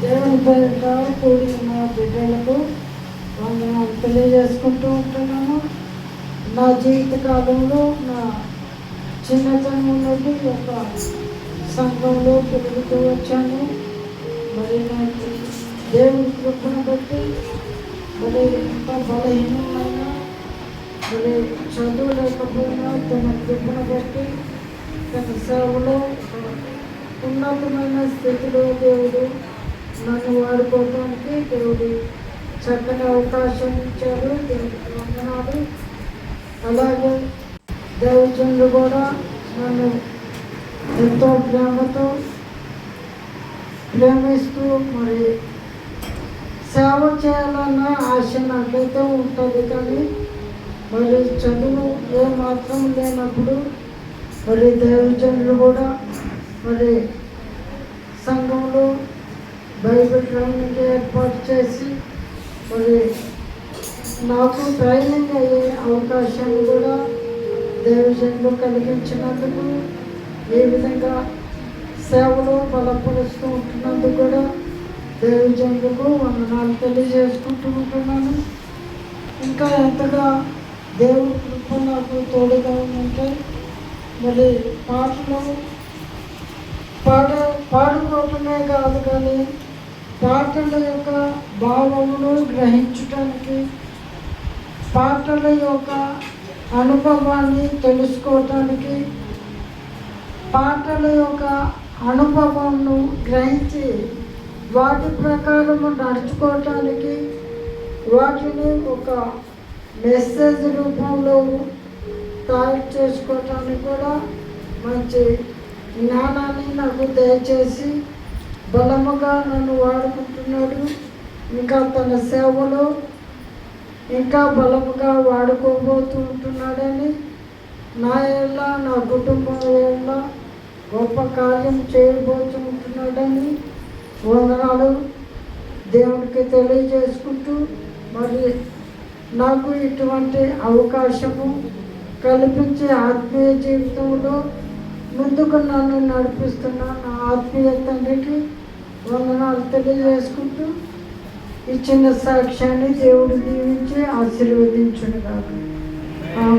దేవుని పేరిట కూడి ఉన్న బిడ్డలకు వందనాలు తెలియజేసుకుంటూ ఉంటున్నాను నా జీవిత కాలంలో నా చిన్నతనం నుండి ఒక సంఘంలో పెరుగుతూ వచ్చాను. మరి నాకు దేవుని కృపను బట్టి మరి ఎంత బలహీనమైన మరి చదువు లేకపోయినా తన కృపను బట్టి తన సేవలో ఉన్నతమైన స్థితిలో దేవుడు నన్ను వాడుకోవడానికి దేవుడు చక్కని అవకాశం ఇచ్చారు దేవుడికి వందనాలు. అలాగే దేవచంద్రుడు కూడా నన్ను ఎంతో ప్రేమతో ప్రేమిస్తూ మరి సేవ చేయాలన్న ఆశ నాకైతే ఉంటుంది కానీ మరి చదువు ఏ మాత్రం లేనప్పుడు మరి దేవచంద్రుడు కూడా మరి సంఘంలో బైబిల్ ట్రైనింగ్ ఏర్పాటు చేసి మరి నాకు ట్రైనింగ్ అయ్యే అవకాశాన్ని కూడా దేవజన్లు కలిగించినందుకు ఏ విధంగా సేవలో బలపరుస్తూ ఉంటున్నందుకు కూడా దేవజన్లకు వందనాలు తెలియజేసుకుంటూ ఉంటున్నాను. ఇంకా ఎంతగా దేవుడి కృప నాకు తోడుగా ఉంటే మరి పాటలు పాడ పాడుకోవటమే కాదు కానీ పాటల యొక్క భావమును గ్రహించటానికి పాటల యొక్క అనుభవాన్ని తెలుసుకోవటానికి పాటల యొక్క అనుభవంను గ్రహించి వాటి ప్రకారము నడుచుకోవటానికి వాటిని ఒక మెసేజ్ రూపంలో తయారు చేసుకోవటానికి కూడా మంచి జ్ఞానాన్ని నాకు దయచేసి బలముగా నన్ను వాడుకుంటున్నాడు. ఇంకా తన సేవలో ఇంకా బలముగా వాడుకోబోతూ ఉంటున్నాడని నా ఏళ్ళ నా కుటుంబం ఏళ్ళ గొప్ప కార్యం చేయబోతూ ఉంటున్నాడని వందనాలు. దేవునికి తెలియజేసుకుంటూ మరి నాకు ఇటువంటి అవకాశము కల్పించే ఆత్మీయ జీవితంలో ముందుకు నన్ను నడిపిస్తున్న. నా ఆత్మీయ తండ్రికి వందనాలు తెలియజేసుకుంటూ ఇచ్చిన సాక్ష్యాన్ని దేవుడు దీవించి ఆశీర్వదించును కాదు